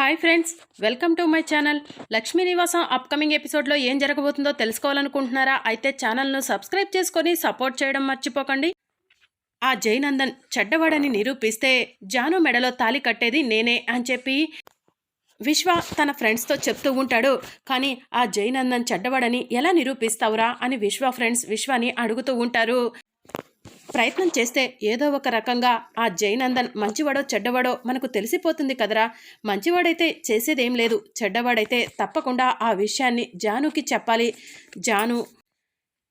Hi friends welcome to my channel. Lakshmi Nivasam upcoming ఎపిసోడ్లో ఏం జరగబోతుందో తెలుసుకోవాలనుకుంటున్నారా? అయితే ఛానల్ను సబ్స్క్రైబ్ చేసుకొని సపోర్ట్ చేయడం మర్చిపోకండి. ఆ జయనందన్ చెడ్డవాడని నిరూపిస్తే జాను మెడలో తాలి కట్టేది నేనే అని చెప్పి విశ్వ తన ఫ్రెండ్స్తో చెప్తూ ఉంటాడు. కానీ ఆ జయనందన్ చెడ్డవాడని ఎలా నిరూపిస్తావురా అని విశ్వ ఫ్రెండ్స్ విశ్వాని అడుగుతూ ఉంటారు. ప్రయత్నం చేస్తే ఏదో ఒక రకంగా ఆ జయనందన్ మంచివాడో చెడ్డవాడో మనకు తెలిసిపోతుంది కదరా. మంచివాడైతే చేసేదేం లేదు. చెడ్డవాడైతే తప్పకుండా ఆ విషయాన్ని జానుకి చెప్పాలి. జాను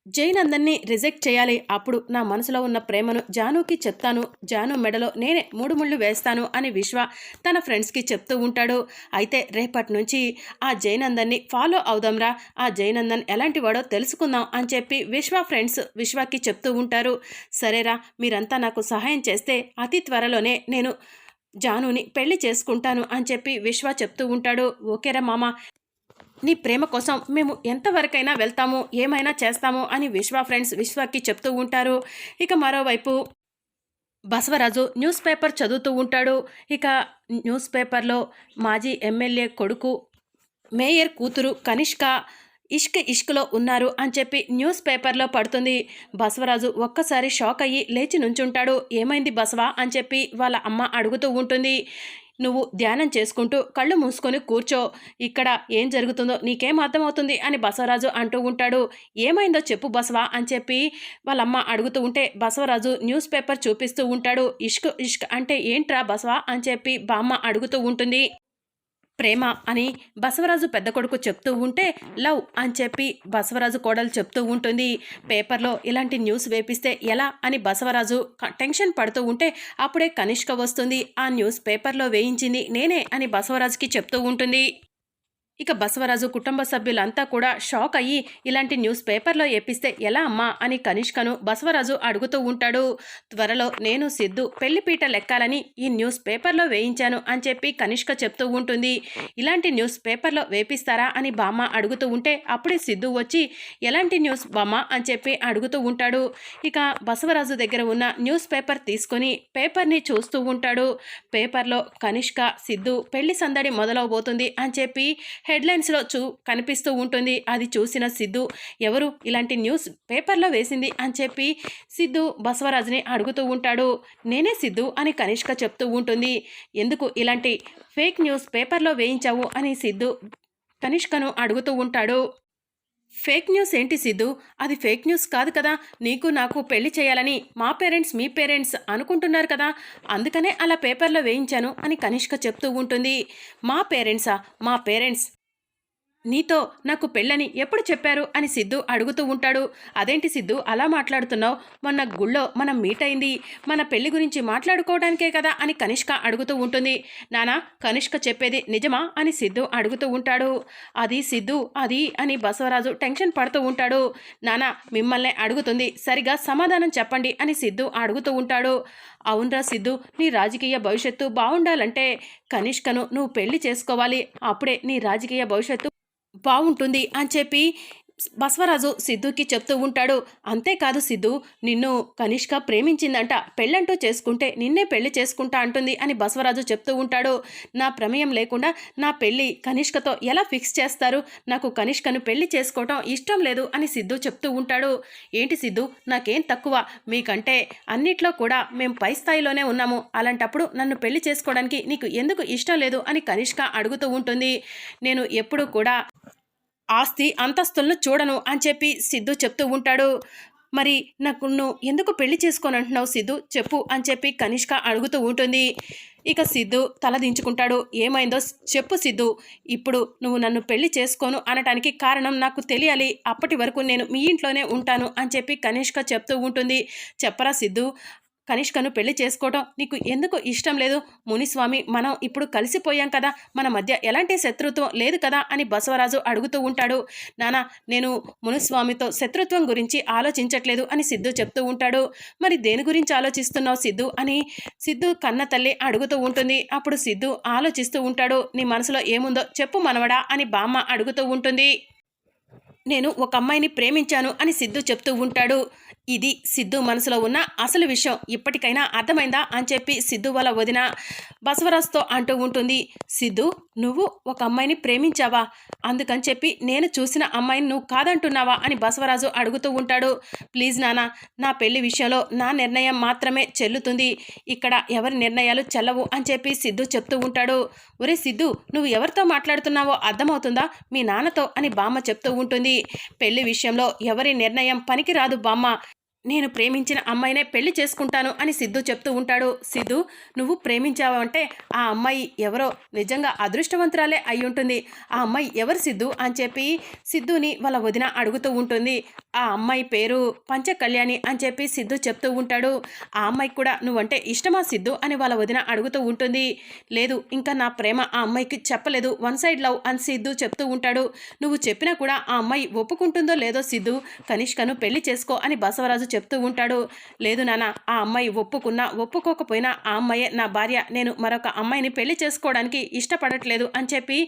జైనందన్ని రిజెక్ట్ చేయాలి. అప్పుడు నా మనసులో ఉన్న ప్రేమను జానుకి చెప్తాను. జాను మెడలో నేనే మూడు ముళ్ళు వేస్తాను అని విశ్వ తన ఫ్రెండ్స్కి చెప్తూ ఉంటాడు. అయితే రేపటి నుంచి ఆ జైనందన్ని ఫాలో అవుదాంరా. ఆ జైనందన్ ఎలాంటి వాడో తెలుసుకుందాం అని చెప్పి విశ్వ ఫ్రెండ్స్ విశ్వకి చెప్తూ ఉంటారు. సరేరా మీరంతా నాకు సహాయం చేస్తే అతి త్వరలోనే నేను జానుని పెళ్ళి చేసుకుంటాను అని చెప్పి విశ్వ చెప్తూ ఉంటాడు. ఓకేరా మామ నీ ప్రేమ కోసం మేము ఎంతవరకైనా వెళ్తాము ఏమైనా చేస్తాము అని విశ్వ ఫ్రెండ్స్ విశ్వకి చెప్తూ ఉంటారు. ఇక మరోవైపు బసవరాజు న్యూస్ పేపర్ చదువుతూ ఉంటాడు. ఇక న్యూస్ పేపర్లో మాజీ ఎమ్మెల్యే కొడుకు మేయర్ కూతురు కనిష్క ఇష్క ఇష్క్లో ఉన్నారు అని చెప్పి న్యూస్ పేపర్లో పడుతుంది. బసవరాజు ఒక్కసారి షాక్ అయ్యి లేచి నుంచుంటాడు. ఏమైంది బసవా అని చెప్పి వాళ్ళ అమ్మ అడుగుతూ ఉంటుంది. నువ్వు ధ్యానం చేసుకుంటూ కళ్ళు మూసుకొని కూర్చో. ఇక్కడ ఏం జరుగుతుందో నీకేం అర్థమవుతుంది అని బసవరాజు అంటూ ఉంటాడు. ఏమైందో చెప్పు బసవా అని చెప్పి వాళ్ళమ్మ అడుగుతూ ఉంటే బసవరాజు న్యూస్ పేపర్ చూపిస్తూ ఉంటాడు. ఇష్క్ ఇష్క్ అంటే ఏంట్రా బసవా అని చెప్పి బామ్మ అడుగుతూ ఉంటుంది. ప్రేమ అని బసవరాజు పెద్ద కొడుకు చెప్తూ ఉంటే లవ్ అని చెప్పి బసవరాజు కోడలు చెప్తూ ఉంటుంది. పేపర్లో ఇలాంటి న్యూస్ వేపిస్తే ఎలా అని బసవరాజు క- టెన్షన్ పడుతూ ఉంటే అప్పుడే కనిష్క వస్తుంది. ఆ న్యూస్ పేపర్లో వేయించింది నేనే అని బసవరాజుకి చెప్తూ ఉంటుంది. ఇక బసవరాజు కుటుంబ సభ్యులంతా కూడా షాక్ అయ్యి ఇలాంటి న్యూస్ పేపర్లో ఏపిస్తే ఎలా అమ్మా అని కనిష్కను బసవరాజు అడుగుతూ ఉంటాడు. త్వరలో నేను సిద్ధు పెళ్ళిపీట లెక్కాలని ఈ న్యూస్ పేపర్లో వేయించాను అని చెప్పి కనిష్క చెప్తూ ఉంటుంది. ఇలాంటి న్యూస్ పేపర్లో వేపిస్తారా అని బామ్మ అడుగుతూ ఉంటే అప్పుడే సిద్ధు వచ్చి ఎలాంటి న్యూస్ బామ్మ అని చెప్పి అడుగుతూ ఉంటాడు. ఇక బసవరాజు దగ్గర ఉన్న న్యూస్ పేపర్ తీసుకొని పేపర్ని చూస్తూ ఉంటాడు. పేపర్లో కనిష్క సిద్ధు పెళ్ళి సందడి మొదలవబోతుంది అని చెప్పి హెడ్లైన్స్లో చూ కనిపిస్తూ ఉంటుంది. అది చూసిన సిద్ధు ఎవరు ఇలాంటి న్యూస్ పేపర్లో వేసింది? అని చెప్పి సిద్ధు బసవరాజుని అడుగుతూ ఉంటాడు. నేనే సిద్ధు అని కనిష్క చెప్తూ ఉంటుంది. ఎందుకు ఇలాంటి ఫేక్ న్యూస్ పేపర్లో వేయించావు? అని సిద్ధు కనిష్కను అడుగుతూ ఉంటాడు. ఫేక్ న్యూస్ ఏంటి సిద్ధు? అది ఫేక్ న్యూస్ కాదు కదా. నీకు నాకు పెళ్ళి చేయాలని మా పేరెంట్స్ మీ పేరెంట్స్ అనుకుంటున్నారు కదా. అందుకనే అలా పేపర్లో వేయించాను అని కనిష్క చెప్తూ ఉంటుంది. మా పేరెంట్సా? మా పేరెంట్స్ నీతో నాకు పెళ్ళని ఎప్పుడు చెప్పారు అని సిద్ధు అడుగుతూ ఉంటాడు. అదేంటి సిద్ధు అలా మాట్లాడుతున్నావు? మొన్న గుళ్ళో మనం మీట్ అయింది. మన పెళ్ళి గురించి మాట్లాడుకోవడానికే కదా అని కనిష్క అడుగుతూ ఉంటుంది. నానా కనిష్క చెప్పేది నిజమా అని సిద్ధు అడుగుతూ ఉంటాడు. అది సిద్ధు అది అని బసవరాజు టెన్షన్ పడుతూ ఉంటాడు. నానా మిమ్మల్ని అడుగుతుంది. సరిగా సమాధానం చెప్పండి అని సిద్ధు అడుగుతూ ఉంటాడు. అవునరా సిద్ధు నీ రాజకీయ భవిష్యత్తు బాగుండాలంటే కనిష్కను నువ్వు పెళ్ళి చేసుకోవాలి. అప్పుడే నీ రాజకీయ భవిష్యత్తు బాగుంటుంది అని చెప్పి బసవరాజు సిద్ధుకి చెప్తూ ఉంటాడు. అంతేకాదు సిద్ధు నిన్ను కనిష్క ప్రేమించిందంట. పెళ్ళంటూ చేసుకుంటే నిన్నే పెళ్ళి చేసుకుంటా అంటుంది అని బసవరాజు చెప్తూ ఉంటాడు. నా ప్రమేయం లేకుండా నా పెళ్ళి కనిష్కతో ఎలా ఫిక్స్ చేస్తారు? నాకు కనిష్కను పెళ్ళి చేసుకోవటం ఇష్టం లేదు అని సిద్ధు చెప్తూ ఉంటాడు. ఏంటి సిద్ధు? నాకేం తక్కువ? మీకంటే అన్నిట్లో కూడా మేము పై స్థాయిలోనే ఉన్నాము. అలాంటప్పుడు నన్ను పెళ్ళి చేసుకోవడానికి నీకు ఎందుకు ఇష్టం లేదు అని కనిష్క అడుగుతూ ఉంటుంది. నేను ఎప్పుడూ కూడా ఆస్తి అంతస్తులను చూడను అని చెప్పి సిద్ధు చెప్తూ ఉంటాడు. మరి నాకు నువ్వు ఎందుకు పెళ్ళి చేసుకొని అంటున్నావు సిద్ధు? చెప్పు అని చెప్పి కనిష్క అడుగుతూ ఉంటుంది. ఇక సిద్ధు తలదించుకుంటాడు ఏమైందో చెప్పు సిద్ధు. ఇప్పుడు నువ్వు నన్ను పెళ్ళి చేసుకోను అనటానికి కారణం నాకు తెలియాలి. అప్పటి వరకు నేను మీ ఇంట్లోనే ఉంటాను అని చెప్పి కనిష్క చెప్తూ ఉంటుంది. చెప్పరా సిద్ధు? కనిష్కను పెళ్ళి చేసుకోవటం నీకు ఎందుకు ఇష్టం లేదు? మునిస్వామి మనం ఇప్పుడు కలిసిపోయాం కదా మన మధ్య ఎలాంటి శత్రుత్వం లేదు కదా అని బసవరాజు అడుగుతూ ఉంటాడు. నానా నేను మునిస్వామితో శత్రుత్వం గురించి ఆలోచించట్లేదు అని సిద్ధు చెప్తూ ఉంటాడు. మరి దేని గురించి ఆలోచిస్తున్నావు సిద్ధు అని సిద్ధు కన్న తల్లి అడుగుతూ ఉంటుంది. అప్పుడు సిద్ధు ఆలోచిస్తూ ఉంటాడు. నీ మనసులో ఏముందో చెప్పు మనవడా అని బామ్మ అడుగుతూ ఉంటుంది. నేను ఒక అమ్మాయిని ప్రేమించాను అని సిద్ధు చెప్తూ ఉంటాడు. ఇది సిద్ధు మనసులో ఉన్న అసలు విషయం. ఇప్పటికైనా అర్థమైందా అని చెప్పి సిద్ధు వాళ్ళ వదిన బసవరాజ్తో అంటూ ఉంటుంది. సిద్ధు నువ్వు ఒక అమ్మాయిని ప్రేమించావా? అందుకని చెప్పి నేను చూసిన అమ్మాయిని నువ్వు కాదంటున్నావా అని బసవరాజు అడుగుతూ ఉంటాడు. ప్లీజ్ నాన్న నా పెళ్ళి విషయంలో నా నిర్ణయం మాత్రమే చెల్లుతుంది. ఇక్కడ ఎవరి నిర్ణయాలు చెల్లవు అని చెప్పి సిద్ధు చెప్తూ ఉంటాడు. ఒరే సిద్ధు నువ్వు ఎవరితో మాట్లాడుతున్నావో అర్థమవుతుందా? మీ నాన్నతో అని బామ్మ చెప్తూ ఉంటుంది. పెళ్ళి విషయంలో ఎవరి నిర్ణయం పనికిరాదు బామ్మ. నేను ప్రేమించిన అమ్మాయినే పెళ్ళి చేసుకుంటాను అని సిద్ధు చెప్తూ ఉంటాడు. సిద్ధు నువ్వు ప్రేమించావు అంటే ఆ అమ్మాయి ఎవరో నిజంగా అదృష్టవంతురాలే అయి ఉంటుంది. ఆ అమ్మాయి ఎవరు సిద్ధు? అని చెప్పి సిద్ధుని వాళ్ళ వదిన అడుగుతూ ఉంటుంది. ఆ అమ్మాయి పేరు పంచకళ్యాణి అని చెప్పి సిద్ధు చెప్తూ ఉంటాడు. ఆ అమ్మాయికి కూడా నువ్వంటే ఇష్టమా సిద్ధు? అని వాళ్ళ వదిన అడుగుతూ ఉంటుంది. లేదు ఇంకా నా ప్రేమ ఆ అమ్మాయికి చెప్పలేదు. వన్ సైడ్ లవ్ అని సిద్ధు చెప్తూ ఉంటాడు. నువ్వు చెప్పినా కూడా ఆ అమ్మాయి ఒప్పుకుంటుందో లేదో సిద్ధు కనిష్కను పెళ్ళి చేసుకో అని బసవరాజు చెప్తూ ఉంటాడు. లేదు నాన్న ఆ అమ్మాయి ఒప్పుకున్నా ఒప్పుకోకపోయినా ఆ అమ్మాయే నా భార్య. నేను మరొక అమ్మాయిని పెళ్ళి చేసుకోవడానికి ఇష్టపడట్లేదు అని చెప్పి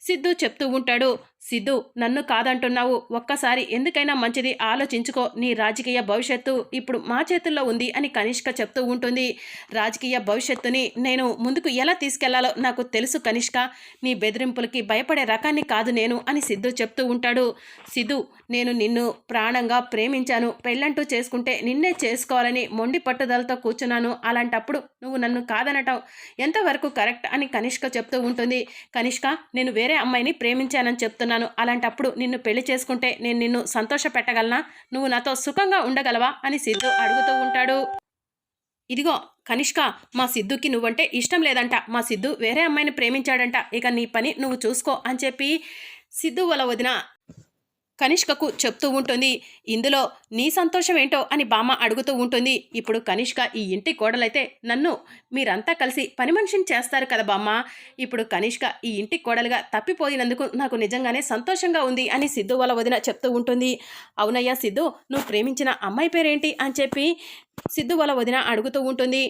సిద్ధు చెప్తూ ఉంటాడు. సిద్ధు నన్ను కాదంటున్నావు. ఒక్కసారి ఎందుకైనా మంచిది ఆలోచించుకో. నీ రాజకీయ భవిష్యత్తు ఇప్పుడు మా చేతుల్లో ఉంది అని కనిష్క చెప్తూ ఉంటుంది. రాజకీయ భవిష్యత్తుని నేను ముందుకు ఎలా తీసుకెళ్ళాలో నాకు తెలుసు కనిష్క. నీ బెదిరింపులకి భయపడే రకాన్ని కాదు నేను అని సిద్ధు చెప్తూ ఉంటాడు. సిద్ధు నేను నిన్ను ప్రాణంగా ప్రేమించాను. పెళ్ళంటూ చేసుకుంటే నిన్నే చేసుకోవాలని మొండి పట్టుదలతో కూర్చున్నాను. అలాంటప్పుడు నువ్వు నన్ను కాదనటం ఎంతవరకు కరెక్ట్ అని కనిష్క చెప్తూ ఉంటుంది. కనిష్క నేను వేరే అమ్మాయిని ప్రేమించానని చెప్తున్నాను అలాంటప్పుడు నిన్ను పెళ్ళి చేసుకుంటే నేను నిన్ను సంతోష పెట్టగలనా నువ్వు నాతో సుఖంగా ఉండగలవా? అని సిద్ధు అడుగుతూ ఉంటాడు. ఇదిగో కనిష్క మా సిద్ధుకి నువ్వంటే ఇష్టం లేదంట. మా సిద్ధు వేరే అమ్మాయిని ప్రేమించాడంట. ఇక నీ పని నువ్వు చూసుకో అని చెప్పి సిద్ధు వల వదిన కనిష్కకు చెప్తూ ఉంటుంది ఇందులో నీ సంతోషం ఏంటో? అని బామ్మ అడుగుతూ ఉంటుంది. ఇప్పుడు కనిష్క ఈ ఇంటి కోడలైతే నన్ను మీరంతా కలిసి పని మనిషిని చేస్తారు కదా బామ్మ. ఇప్పుడు కనిష్క ఈ ఇంటి కోడలుగా తప్పిపోయినందుకు నాకు నిజంగానే సంతోషంగా ఉంది అని సిద్ధు వాళ్ళ వదిన చెప్తూ ఉంటుంది. అవునయ్యా సిద్ధు నువ్వు ప్రేమించిన అమ్మాయి పేరేంటి? అని చెప్పి సిద్ధు వాళ్ళ వదిన అడుగుతూ ఉంటుంది.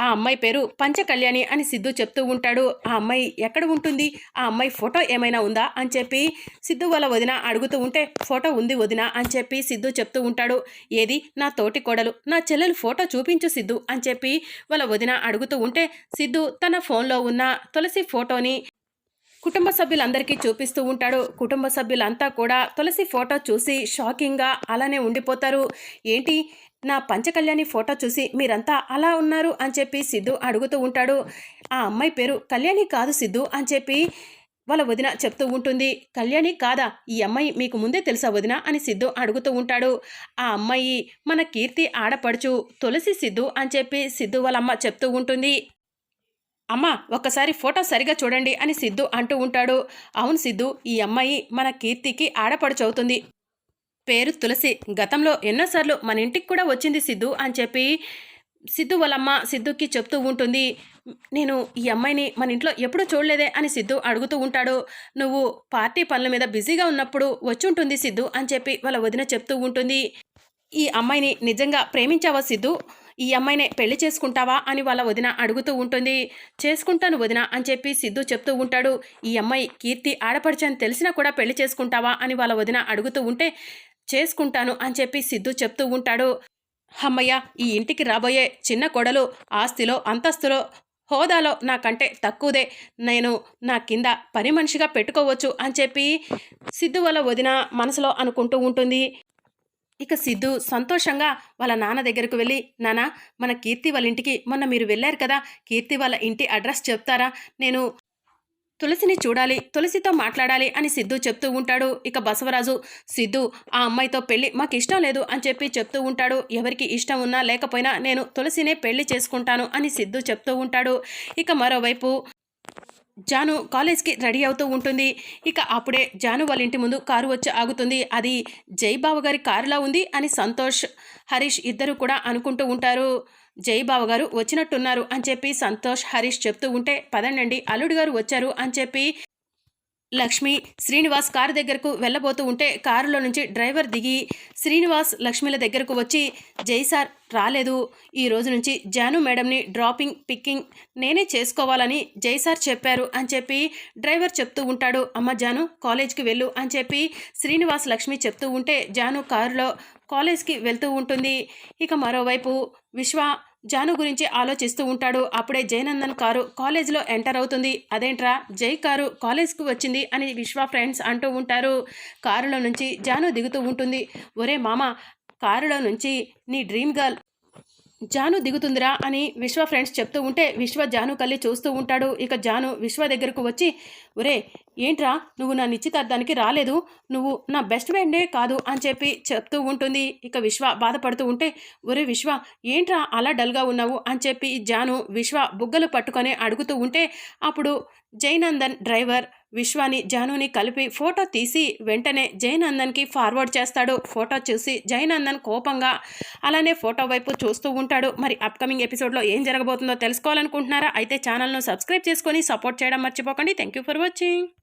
ఆ అమ్మాయి పేరు పంచకళ్యాణి అని సిద్ధు చెప్తూ ఉంటాడు. ఆ అమ్మాయి ఎక్కడ ఉంటుంది? ఆ అమ్మాయి ఫోటో ఏమైనా ఉందా? అని చెప్పి సిద్ధు వాళ్ళ వదిన అడుగుతూ ఉంటే ఫోటో ఉంది వదిన అని చెప్పి సిద్ధు చెప్తూ ఉంటాడు. ఏది? నా తోటి కోడలు. నా చెల్లెలు ఫోటో చూపించు సిద్ధు అని చెప్పి వాళ్ళ వదిన అడుగుతూ ఉంటే సిద్ధు తన ఫోన్లో ఉన్న తులసి ఫోటోని కుటుంబ సభ్యులందరికీ చూపిస్తూ ఉంటాడు. కుటుంబ సభ్యులంతా కూడా తులసి ఫోటో చూసి షాకింగ్గా అలానే ఉండిపోతారు. ఏంటి? నా పంచకళ్యాణి ఫోటో చూసి మీరంతా అలా ఉన్నారు అని చెప్పి సిద్ధు అడుగుతూ ఉంటాడు. ఆ అమ్మాయి పేరు కళ్యాణి కాదు సిద్ధు అని చెప్పి వాళ్ళ వదిన చెప్తూ ఉంటుంది. కళ్యాణి కాదా? ఈ అమ్మాయి మీకు ముందే తెలుసా వదిన? అని సిద్ధు అడుగుతూ ఉంటాడు. ఆ అమ్మాయి మన కీర్తి ఆడపడుచు తులసి సిద్ధు అని చెప్పి సిద్ధు వాళ్ళ అమ్మ చెప్తూ ఉంటుంది. అమ్మ ఒక్కసారి ఫోటో సరిగా చూడండి అని సిద్ధు అంటూ ఉంటాడు. అవును సిద్ధు ఈ అమ్మాయి మన కీర్తికి ఆడపడుచవుతుంది పేరు తులసి. గతంలో ఎన్నోసార్లు మన ఇంటికి కూడా వచ్చింది సిద్ధు అని చెప్పి సిద్ధు వాళ్ళమ్మ సిద్ధుకి చెప్తూ ఉంటుంది. నేను ఈ అమ్మాయిని మన ఇంట్లో ఎప్పుడూ చూడలేదే అని సిద్ధు అడుగుతూ ఉంటాడు. నువ్వు పార్టీ పనుల మీద బిజీగా ఉన్నప్పుడు వచ్చి ఉంటుంది సిద్ధు అని చెప్పి వాళ్ళ వదిన చెప్తూ ఉంటుంది. ఈ అమ్మాయిని నిజంగా ప్రేమించావా సిద్ధు? ఈ అమ్మాయినే పెళ్ళి చేసుకుంటావా అని వాళ్ళ వదిన అడుగుతూ ఉంటుంది. చేసుకుంటాను వదిన అని చెప్పి సిద్ధు చెప్తూ ఉంటాడు. ఈ అమ్మాయి కీర్తి ఆడపడిచని తెలిసినా కూడా పెళ్ళి చేసుకుంటావా అని వాళ్ళ వదిన అడుగుతూ ఉంటే చేసుకుంటాను అని చెప్పి సిద్ధు చెప్తూ ఉంటాడు. అమ్మయ్య ఈ ఇంటికి రాబోయే చిన్న కొడలు ఆస్తిలో అంతస్తులో హోదాలో నాకంటే తక్కువదే. నేను నా కింద పని మనిషిగా పెట్టుకోవచ్చు అని చెప్పి సిద్ధు వల్ల వదిన మనసులో అనుకుంటూ ఉంటుంది. ఇక సిద్ధు సంతోషంగా వాళ్ళ నాన్న దగ్గరకు వెళ్ళి నాన్న మన కీర్తి వాళ్ళ ఇంటికి మొన్న మీరు వెళ్ళారు కదా కీర్తి వాళ్ళ ఇంటి అడ్రస్ చెప్తారా? నేను తులసిని చూడాలి తులసితో మాట్లాడాలి అని సిద్ధు చెప్తూ ఉంటాడు. ఇక బసవరాజు సిద్ధు ఆ అమ్మాయితో పెళ్ళి మాకు ఇష్టం లేదు అని చెప్పి చెప్తూ ఉంటాడు. ఎవరికి ఇష్టం ఉన్నా లేకపోయినా నేను తులసినే పెళ్ళి చేసుకుంటాను అని సిద్ధు చెప్తూ ఉంటాడు. ఇక మరోవైపు జాను కాలేజ్కి రెడీ అవుతూ ఉంటుంది. ఇక అప్పుడే జాను వాళ్ళ ఇంటి ముందు కారు వచ్చి ఆగుతుంది. అది జైబావ గారి కారులా ఉంది అని సంతోష్ హరీష్ ఇద్దరు కూడా అనుకుంటూ ఉంటారు. జయబాబు గారు వచ్చినట్టున్నారు అని చెప్పి సంతోష్ హరీష్ చెప్తూ ఉంటే పదండి అల్లుడు గారు వచ్చారు అని చెప్పి లక్ష్మి శ్రీనివాస్ కారు దగ్గరకు వెళ్ళబోతూ ఉంటే కారులో నుంచి డ్రైవర్ దిగి శ్రీనివాస్ లక్ష్మిల దగ్గరకు వచ్చి జై సార్ రాలేదు. ఈ రోజు నుంచి జాను మేడంని డ్రాపింగ్ పిక్కింగ్ నేనే చేసుకోవాలని జై సార్ చెప్పారు అని చెప్పి డ్రైవర్ చెప్తూ ఉంటాడు. అమ్మ జాను కాలేజ్కి వెళ్ళు అని చెప్పి శ్రీనివాస్ లక్ష్మి చెప్తూ ఉంటే జాను కారులో కాలేజ్కి వెళ్తూ ఉంటుంది. ఇక మరోవైపు విశ్వ జాను గురించి ఆలోచిస్తూ ఉంటాడు. అప్పుడే జయనందన్ కారు కాలేజ్లో ఎంటర్ అవుతుంది. అదేంట్రా? జై కారు కాలేజ్కి వచ్చింది అని విశ్వ ఫ్రెండ్స్ అంటూ ఉంటారు. కారులో నుంచి జాను దిగుతూ ఉంటుంది. ఒరే మామ కారులో నుంచి నీ డ్రీమ్ గర్ల్ జాను దిగుతుందిరా అని విశ్వ ఫ్రెండ్స్ చెప్తూ ఉంటే విశ్వ జాను కళ్ళి చూస్తూ ఉంటాడు. ఇక జాను విశ్వ దగ్గరకు వచ్చి ఒరే ఏంట్రా నువ్వు నా నిశ్చితార్థానికి రాలేదు నువ్వు నా బెస్ట్ ఫ్రెండే కాదు అని చెప్పి చెప్తూ ఉంటుంది. ఇక విశ్వ బాధపడుతూ ఉంటే ఒరే విశ్వ ఏంట్రా అలా డల్గా ఉన్నావు అని చెప్పి జాను విశ్వ బుగ్గలు పట్టుకొని అడుగుతూ ఉంటే అప్పుడు జైనందన్ డ్రైవర్ విశ్వాని జానుని కలిపి ఫోటో తీసి వెంటనే జయనందన్కి ఫార్వర్డ్ చేస్తాడు. ఫోటో చూసి జయనందన్ కోపంగా అలానే ఫోటో వైపు చూస్తూ ఉంటాడు. మరి అప్కమింగ్ ఎపిసోడ్లో ఏం జరగబోతుందో తెలుసుకోవాలనుకుంటున్నారా? అయితే ఛానల్ను సబ్స్క్రైబ్ చేసుకొని సపోర్ట్ చేయడం మర్చిపోకండి. Thank you for watching.